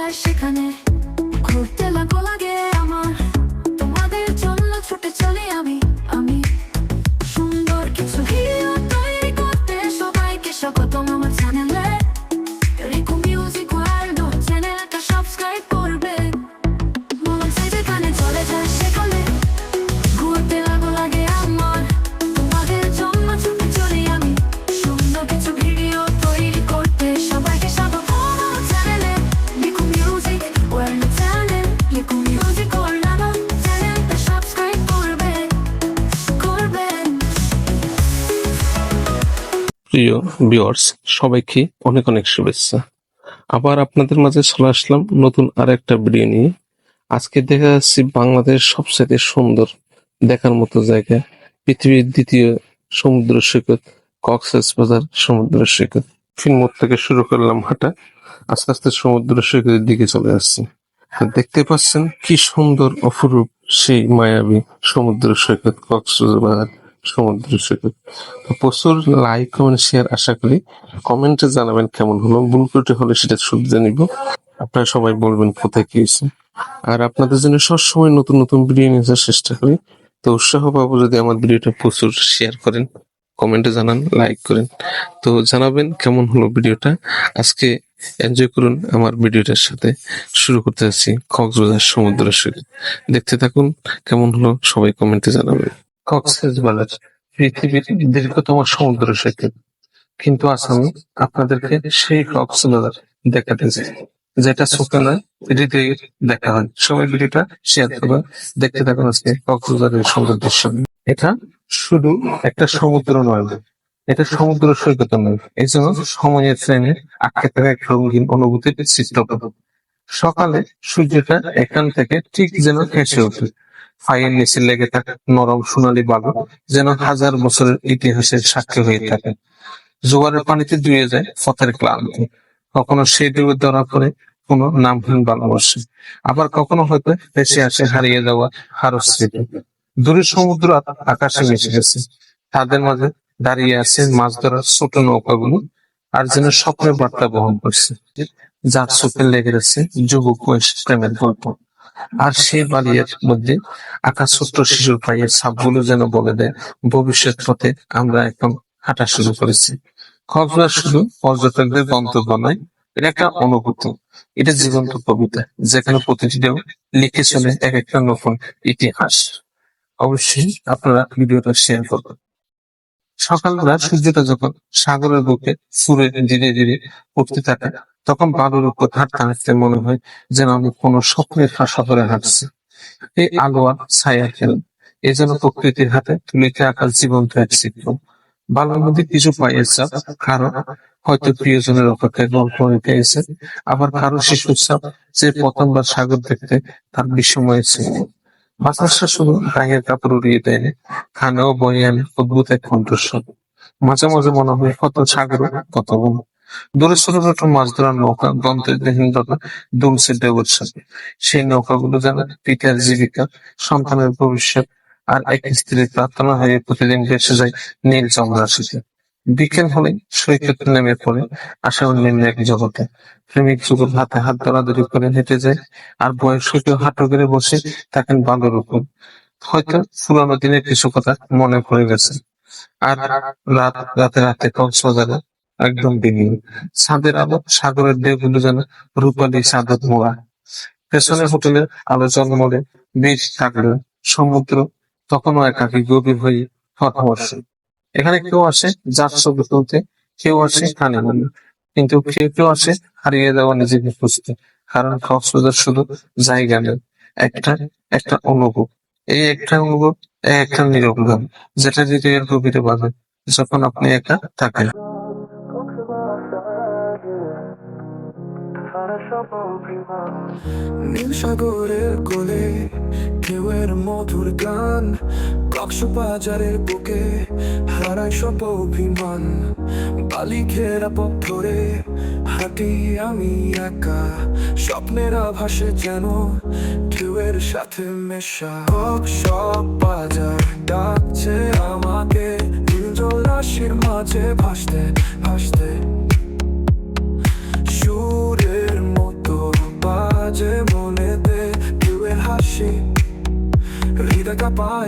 যায় সেখানে ঘুরতে লাগো লাগে প্রিয় ভিউয়ার্স সবাইকে অনেক অনেক শুভেচ্ছা। আবার আপনাদের মাঝে চলে আসলাম নতুন আর একটা ভিডিও নিয়ে। আজকে দেখা যাচ্ছে বাংলাদেশ সবচেয়ে সুন্দর দেখার মতো জায়গা, পৃথিবীর দ্বিতীয় সমুদ্র সৈকত, কক্সেস বাজার সমুদ্র সৈকত। ফিনমোড় থেকে শুরু করলাম হাঁটা, আস্তে আস্তে সমুদ্র সৈকতের দিকে চলে আসছি। দেখতে পাচ্ছেন কি সুন্দর অপরূপ সেই মায়াবী সমুদ্র সৈকত কক্সবাজার সমুদ্র সৈকত প্রচুর লাইক কমেন্ট শেয়ার আশা করি। কমেন্টে জানাবেন কেমন হলো। ভুল ত্রুটি হলে সেটা শুধরে নিব। আপনারা সবাই বলবেন কোথায় কি হয়েছে। আর আপনাদের জন্য সবসময় নতুন নতুন ভিডিও নিয়ে আসার চেষ্টা করি। তো উৎসাহ পাবো যদি আমার ভিডিওটা প্রচুর শেয়ার করেন। কমেন্টে জানান লাইক করেন। তো জানাবেন কেমন হলো ভিডিওটা আজকে এনজয় করুন আমার ভিডিওটার সাথে। শুরু করতে যাচ্ছি কক্সবাজার সমুদ্র সৈকত। দেখতে থাকুন কেমন হলো। সবাই কমেন্টে জানাবেন। কক্সেস বাজার পৃথিবীর দীর্ঘতম সমুদ্র সৈকত কিন্তু আজ আমি আপনাদেরকে সেই কক্সবাজার দেখাতে চাই, যেটা চোখে নয় দেখা হয়। সবাই ভিডিওটা শেয়ার করবেন দেখতে থাকুন আজকে কক্সবাজারের সুন্দর দৃশ্য। এটা শুধু একটা সমুদ্র নয়, এটা সমুদ্র সৈকত নয়, এই জন্য সময়ের ট্রেনে আটকে থাকা এক রঙিন অনুভূতির সৃষ্টি। সকালে সূর্যটা এখান থেকে ঠিক যেন হেসে ওঠে। ফাইয়ের নিচে লেগে থাকা, নরম সোনালী বালু, যেন হাজার বছরের ইতিহাসের সাক্ষী হয়ে থাকে। জোয়ারের পানিতে ধুয়ে যায় পথের ক্লান্তি। কখনো সেই ডুবে ধরা পড়ে কোনো নামহীন ভালোবাসে আবার কখনো হয়তো ভেসে আসে হারিয়ে যাওয়া হারো স্মৃতি। দূরের সমুদ্র আকাশে মিশে গেছে। তাদের মাঝে দাঁড়িয়ে আছে মাছ ধরার ছোট নৌকাগুলো, আর যেন স্বপ্নের বার্তা বহন করছে। যার চোখে লেগে গেছে যুবক প্রেমের গল্প। আর সেই বালিয়ার মধ্যে আঁকা ছোট্ট শিশুর পায়ের ছাপগুলো যেন বলে দেয়, ভবিষ্যৎ পথে আমরা এখন হাঁটা শুরু করেছি। কক্সবাজার শুধু পর্যটকদের গন্তব্য নয়, এটা একটা অনুভূতি, এটা জীবন্ত কবিতা, যেখানে প্রতিটি ঢেউ লিখে চলে এক একটা নতুন ইতিহাস। অবশ্যই আপনারা ভিডিওটা শেয়ার করবেন। সকালবেলা সূর্যটা যখন সাগরের বুকে সুরে ধীরে ধীরে উঠতে থাকে তখন বালুর উপর হাঁটতে হাঁটতে মনে হয় যেন আমি কোনো স্বপ্নের ধরে হাঁটছি। এই আলো আর ছায়া খেল এ যেন প্রকৃতির হাতে তুলিতে আকাশ জীবন্ত এক চিত্র। বালুর মধ্যে কিছু পায়ের চাপ কারও হয়তো প্রিয়জনের অপেক্ষায় গল্প রেখে এসে আবার কারও শিশুর চাপ যে প্রথমবার সাগর দেখতে তার বিস্ময় ছিল। বাতাসটা শুধু গায়ের কাপড় উড়িয়ে দেয় না, কানেও বয়ে আনে অদ্ভুত এক কণ্ঠস্বর। মাঝে মাঝে মনে হয় কত সাগর কত বন। দূরে ছোট ছোট মাছ ধরার নৌকা গন্তব্যহীনতা দুমছে ঢেউর সাথে সেই নৌকাগুলো যেন পিতার জীবিকা, সন্তানের ভবিষ্যৎ আর এক স্ত্রীর প্রার্থনা হয়ে প্রতিদিন ভেসে যায় নীল চন্দ্রাশিতে। বিকেল হলে সৈকতে নেমে পড়ে আসে অন্যান্য এক জগতে। প্রেমিক যুগল হাতে হাত ধরাধরি করে হেঁটে যায় আর বয়স্ককেও হাঁটু করে বসে থাকেন বাঁধের উপর। হয়তো পুরানো দিনের কিছু কথা মনে পড়ে গেছে। আর রাত, রাতে রাতে কক্সবাজারে একদম বিলীন ছাদের আলো, সাগরের ঢেউগুলো যেন রূপালী চাঁদত মোড়া পেছনের হোটেলের আলো জন্মলে বীজ থাকলেও সমুদ্র তখনও একাকী গভীর হয়ে পরামর্শ এখানে কেউ আসে যার ছবি তুলতে, কেউ আসে হানিমুন কিন্তু কেউ কেউ আসে হারিয়ে যাওয়া নিজেকে খুঁজতে, কারণ কক্সবাজার শুধু জায়গা নেই একটা একটা অনুভব। এই একটা অনুভব একটা নীরব গান যেটা হৃদয়ের গভীরে বাজে যখন আপনি একা থাকেন। ঢেউয়ের মধুর গান বুকে সব অভিমান। বালি ঘেরা হাঁটি আমি একা, স্বপ্নের আভাসে যেন ঢেউয়ের সাথে মেশা। সব বাজার ডাকছে আমাকে নীল জল রাশির মাঝে ভাসতে ভাসতে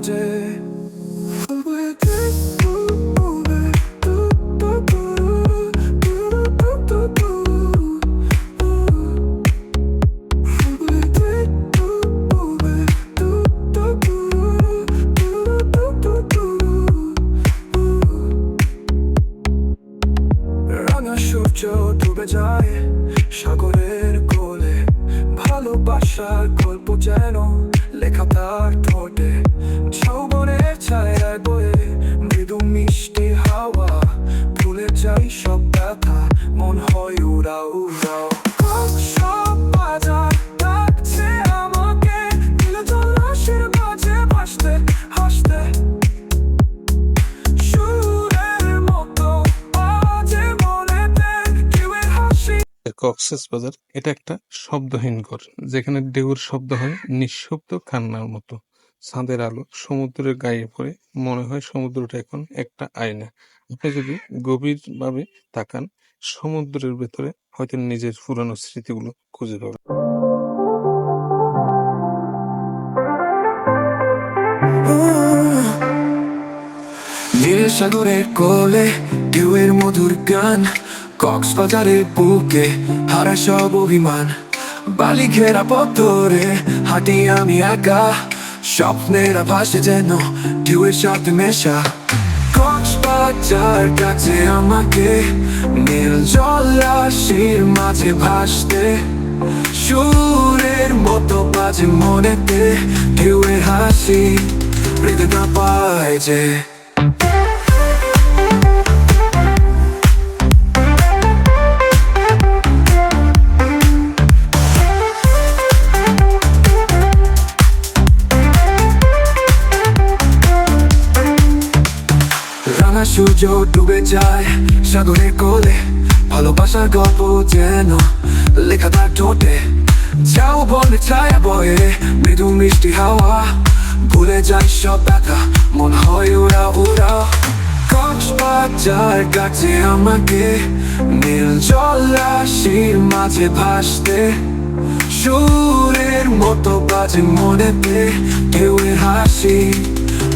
যে রাঙা সূর্য ডুবে যায় সাগরের কোলে ভালোবাসার গল্প যেন লেখা তার ঠোঁটে কক্সেস বাজার, এটা একটা শব্দহীন ঘর, যেখানে ঢেউর শব্দ হয় নিঃশব্দ কান্নার মতো। চাঁদের আলো সমুদ্রের গায়ে পড়ে, মনে হয় সমুদ্রটা এখন একটা আয়না। আপনি যদি গভীরভাবে তাকান, সমুদ্রের ভেতরে হয়তো নিজের পুরানো স্মৃতিগুলো খুঁজে পাবেন। সাগরের কোলে ঢেউয়ের মধুর গান। কক্সবাজারের বুকে হারা সব অভিমান। বালি ঘেরা পথরে হাঁটি আমি একা। স্বপ্নের ভাসে যেন ঢেউয়ের সাথে মেশা। কক্সবাজার কাছে আমাকে নীল জলাশির মাঝে ভাসতে। সুরের মতো বাজে মনেতে ঢেউয়ের হাসি হৃদয়টা পায় যে সূর্য ডুবে যায়, সাগরের কোলে। ভালোবাসার গল্প যেন লেখা তার ঠোঁটে। যাও বলে ছায়া বয়ে, মৃদু মিষ্টি হাওয়া। ভুলে যায় সব ব্যথা, মন হয় উড়া উড়া। কক্সবাজার কাছে আমাকে, নীল জলাশির মাঝে ভাসতে। সুরের মতো বাজে মনেতে, ঢেউয়ের হাসি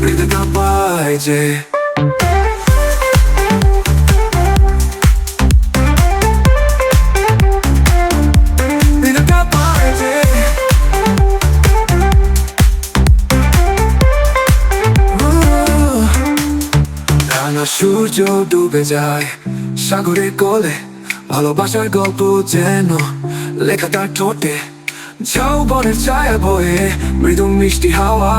হৃদয়টা পায় যে সূর্য ডুবে যায়। সাগরের কোলে ভালোবাসার গল্প যেন লেখা তার ঠোঁটে যৌবনের ছায়া বয়ে মৃদু মিষ্টি হাওয়া,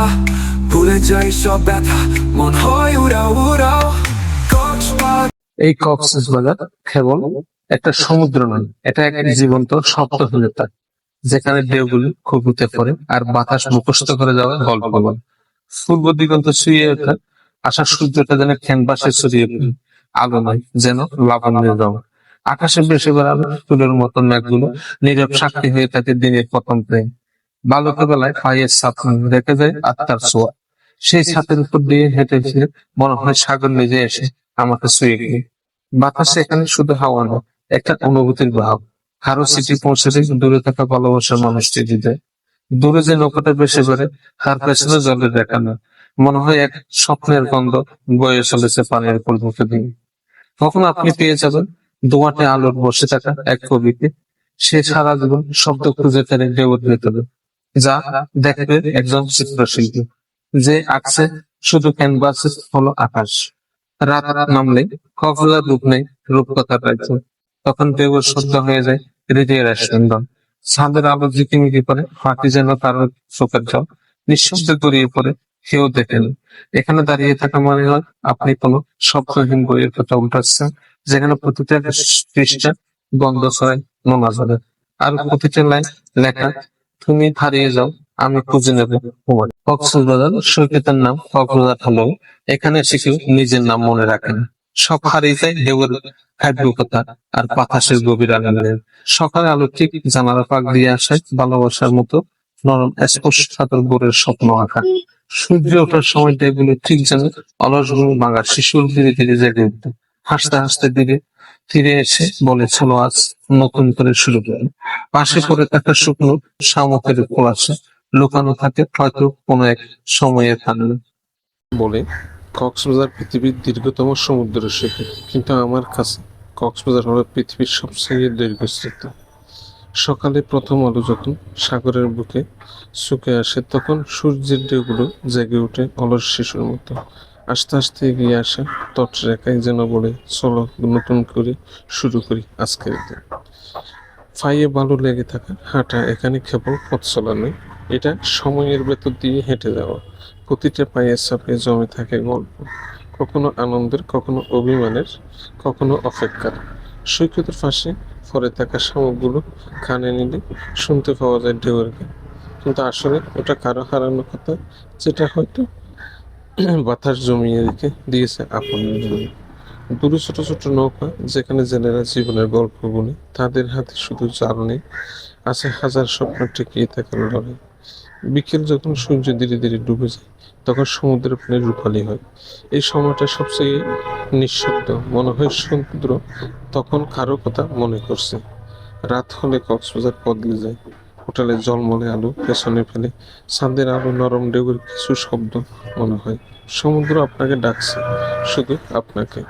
ভুলে যাই সব ব্যথা, মন হয় উড়াও উড়াও। এই কক্সেস বাজার কেবল একটা সমুদ্র নয়, এটা এক জীবন্ত শব্দহীনতা যেখানে ঢেউগুলি উঠে পড়ে আর বাতাস মুখস্থ করে যাওয়া গল্প বলে। পূর্ব দিগন্ত ছুঁয়ে ওঠা আশা সূর্যটা যেন ক্যানভাসে ছড়িয়ে পড়ে, আলো নয়, যেন লাবণ্যের রং। আকাশে বেশি বার বেড়াবে ফুলের মতো মেঘগুলো, নীরব সাক্ষী হয়ে থাকে দিনের প্রথম প্রেম। বালকের বেলায় পায়ের ছাপ রেখে যায় আত্মার ছোঁয়া। সেই ছাতের উপর দিয়ে হেঁটে ফিরে মনে হয় সাগর নিজে এসে আমাকে ছুঁয়ে গেলে। বাতাসে এখানে শুধু হাওয়া নয়, একটা অনুভূতির ভাব কারও সিটি পৌঁছলে দূরে থাকা ভালোবাসার মানুষটি দিতে দূরে যে নৌকাটা বেশি করে তার পেছনে জলের দেখা না মনে হয় এক স্বপ্নের গন্ধ বয়ে চলেছে পানির উপর মুখে দিয়ে কখন আপনি পেয়ে যাবেন? দোয়াটে আলোর বসে থাকা এক কবিকে। সে সারা জীবন শব্দ খুঁজে ফেলে ঢেউর ভেতরে। যা দেখবে একজন চিত্রশিল্পী। যে আঁকছে শুধু ক্যানভাসে হলো আকাশ। রাত নামলে কক্সবাজার রূপ নেই রূপকথার রাজ্য। তখন ঢেউর শব্দ হয়ে যায় হৃদয়ের স্পন্দন ছাদের আলো ঝিকিমিকি করে ফাঁকি যেন তার চোখের জল নিঃশব্দে গড়িয়ে পড়ে কেউ দেখেন এখানে দাঁড়িয়ে থাকা মানে হয় আপনি কোনো শব্দহীন বইয়ের কথা উল্টাচ্ছেন যেখানে প্রতিটা পৃষ্ঠা গন্ধ ছড়ায় নোনা জলে আর প্রতিটা লাইন লেখা, তুমি হারিয়ে যাও, আমি খুঁজে নেব কক্সবাজার সৈকতের নাম কক্সবাজার হলেও এখানে কেউ নিজের নাম মনে রাখেন সব হারিয়ে যায় ঢেউয়ের কথা আর বাতাসের গভীর আনন্দের সকালে আলো ঠিক জানালা পাক দিয়ে আসে ভালোবাসার মতো নরম স্পর্শ সাদর গোরের স্বপ্ন আঁকা। সূর্য ওঠার সময়টা এগুলো ঠিক যেন অলস ঘুম ভাঙা শিশুর ধীরে ধীরে জেগে উঠত হাসতে হাসতে ধীরে ফিরে এসে বলে, চলো আজ নতুন করে শুরু করি। পাশে পড়ে থাকা শুকনো শামুকের আছে, লুকানো থাকে, হয়তো কোনো এক সময়ের কারণে বলে, কক্সবাজার পৃথিবীর দীর্ঘতম সমুদ্র সৈকত কিন্তু আমার কাছে কক্সবাজার হলো পৃথিবীর সবচেয়ে দীর্ঘস্থায়ী সকালে প্রথম আলো যখন সাগরের বুকে শুকে আসে, তখন সূর্যের ঢেউগুলো জেগে ওঠে অলস শিশুর মতো। আস্তে আস্তে এগিয়ে আসে তটরেখায় যেন বলে, চলো নতুন করে শুরু করি আজকের দিন। ফাইয়ে ভালো লেগে থাকা হাঁটা এখানে কেবল পথ চলা নয়, এটা সময়ের ভেতর দিয়ে হেঁটে যাওয়া। প্রতিটা পায়ের চাপে জমে থাকে গল্প। কখনো আনন্দের, কখনো অভিমানের, কখনো অপেক্ষার। সৈকতের পাশে পরে থাকা শামুকগুলো কানে নিলে শুনতে পাওয়া যায় ঢেউয়ের গান কিন্তু আসলে ওটা কারও হারানো কথা, যেটা হয়তো বাতাস জমিয়ে রেখে দিয়েছে আপন জন্য। দূরে ছোট ছোট নৌকা যেখানে জেলেরা জীবনের গল্প বলে, তাদের হাতে শুধু জাল নেই, আছে হাজার স্বপ্ন টিকিয়ে থাকার লড়াই। বিকেল যখন সূর্য ধীরে ধীরে ডুবে যায় তখন সমুদ্রের পানি রূপালী হয়। এই সময়টা সবচেয়ে নিঃশব্দ। মনে হয় সমুদ্র তখন কারও কথা মনে করছে। রাত হলে কক্সবাজার বদলে যায়। হোটেলে জলমলে আলো, পেছনে ফেলে চাঁদের আলো, নরম ঢেউয়ের কিছু শব্দ মনে হয়। সমুদ্র আপনাকে ডাকছে, শুধু আপনাকে।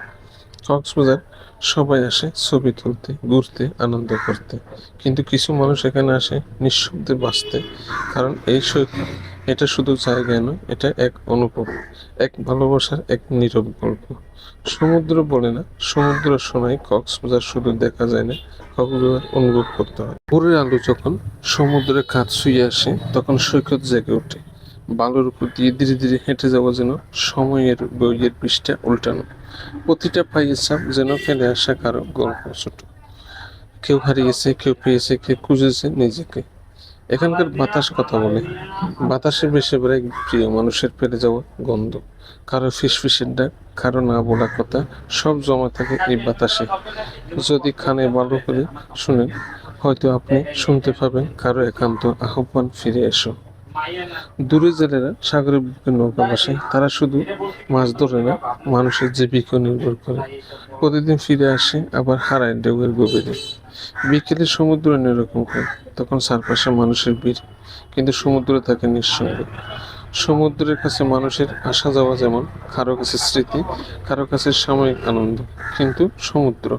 কক্সবাজার সবাই আসে ছবি তুলতে, ঘুরতে, আনন্দ করতে। কিন্তু কিছু মানুষ এখানে আসে নিঃশব্দে বাঁচতে। কারণ এই সৈকত এটা শুধু জায়গা নয়, এটা এক অনুভব এক ভালোবাসার এক নীরব গল্প। সমুদ্র বলে না, সমুদ্র শোনায় কক্সবাজার শুধু দেখা যায় না, কক্সবাজার অনুভব করতে হয়। ভোরের আলো যখন সমুদ্রের কাজ শুয়ে আসে, তখন সৈকত জেগে ওঠে। বালুর উপর দিয়ে ধীরে ধীরে হেঁটে যাওয়া যেন সময়ের বইয়ের পৃষ্ঠা উল্টানো। প্রতিটা পায়ের ছাপ যেন ফেলে আসা কারও গল্প ছোট। কেউ হারিয়েছে, কেউ পেয়েছে, কেউ খুঁজেছে নিজেকে। এখানকার বাতাস কথা বলে। বাতাসে বেশি বেড়ায় প্রিয় মানুষের ফেলে যাওয়া গন্ধ। কারও ফিসফিসের ডাক, কারও না বলা কথা, সব জমা থাকে এই বাতাসে। যদি খানে ভালো করে শুনেন, হয়তো আপনি শুনতে পাবেন কারও একান্ত আহ্বান ফিরে এসো। দূরে জেলেরা সাগরের বুকে নৌকা বাসায় তারা শুধু মাছ ধরে না, মানুষের জীবিকা নির্ভর করে। প্রতিদিন ফিরে আসে আবার হারায় ঢেউয়ের গভীরে। বিকেলে সমুদ্র এরকম হয় তখন চারপাশে মানুষের ভিড়, কিন্তু সমুদ্র থাকে নিঃসঙ্গ। সমুদ্রের কাছে মানুষের আসা যাওয়া যেমন কারও কাছে স্মৃতি, কারও কাছে সাময়িক আনন্দ, কিন্তু সমুদ্র,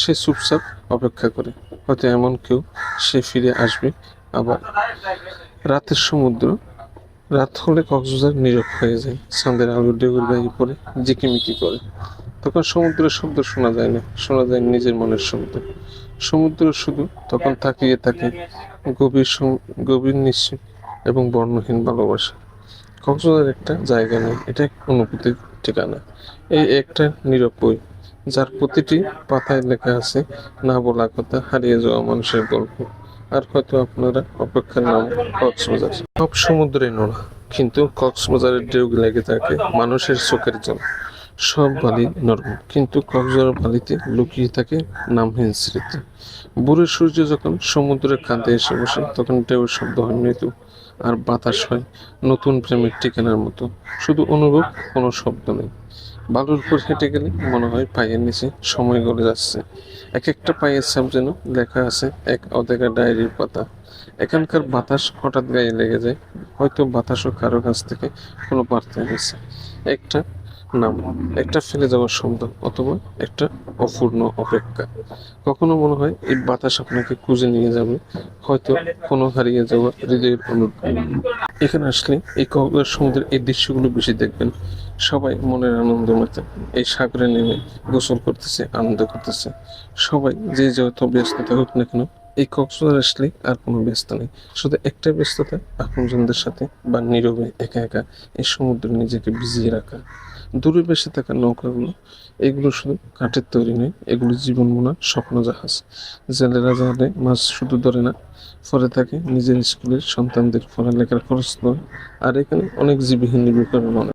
সে চুপচাপ অপেক্ষা করে। হয়তো এমন কেউ, সে ফিরে আসবে, আবার রাতের সমুদ্র, রাত হলে কক্সবাজার নীরব হয়ে যায়, চাঁদের আলো ঢেউয়ের গায়ে পড়ে, ঝিকিমিকি করে। তখন সমুদ্রের শব্দ শোনা যায় না, শোনা যায় নিজের মনের শব্দ। সমুদ্র শুধু তখন তাকিয়ে থাকে গভীর গভীর নিশ্চিত এবং বর্ণহীন ভালোবাসা। কক্সবাজার একটা জায়গা নেই, এটা অনুভূতির ঠিকানা। এই একটা নীরব বই, যার প্রতিটি পাতায় লেখা আছে, না বলা কথা, হারিয়ে যাওয়া মানুষের গল্প। আর হয়তো আপনারা অপেক্ষার নাম কক্সবাজার। সব সমুদ্রে নোনা, কিন্তু কক্সবাজারের ঢেউ লেগে থাকে মানুষের চোখের জল। সব বালি নরম, কিন্তু কক্সবাজার বালিতে লুকিয়ে থাকে নামহীন স্মৃতি। ভোরের সূর্য যখন সমুদ্রের কাঁধে এসে বসে, তখন ঢেউয়ের শব্দ হয় মৃদু, আর বাতাস হয় নতুন প্রেমের ঠিকানার মতো। শুধু অনুভব কোনো শব্দ নেই। বালুর উপর হেঁটে গেলে মনে হয় পায়ের নিচে সময় গড়ে যাচ্ছে। এক একটা পায়ের ছাপ যেন লেখা আছে এক অদেখা ডায়েরির পাতা। এখানকার বাতাস হঠাৎ গায়ে লেগে যায়, হয়তো বাতাসও কারও কাছ থেকে কোনো বার্তা এনেছে। একটা নাম একটা ফেলে যাওয়ার শব্দ অথবা একটা অপূর্ণ অপেক্ষা। কখনো মনে হয় এই বাতাস আপনাকে খুঁজে নিয়ে যাবে, হয়তো কোনো হারিয়ে যাওয়া হৃদয়ের এখানে আসলে এই কক্সবাজার সমুদ্রের এই দৃশ্যগুলো বেশি দেখবেন। সবাই মনের আনন্দ মেতে, এই সাগরে নেমে গোসল করতেছে, আনন্দ করতেছে। সবাই যে যত ব্যস্ত থাকুক না কেন, এই কক্সবাজার আসলে আর কোনো ব্যস্ত নেই। শুধু একটা ব্যস্ততা, আপনজনদের সাথে বা নীরবে একা একা এই সমুদ্রে নিজেকে ভিজিয়ে রাখা। দূরে বেসে থাকা নৌকাগুলো, এগুলো শুধু কাঠের তৈরি নয়, এগুলো জীবন মোনা স্বপ্ন জাহাজ। জেলেরা জাহাজে মাছ শুধু ধরে না ফলে থাকে নিজের স্কুলের সন্তানদের, পড়ালেখার খরচ নয়, আর এখানে অনেক জীবীহীন নিবিকার করে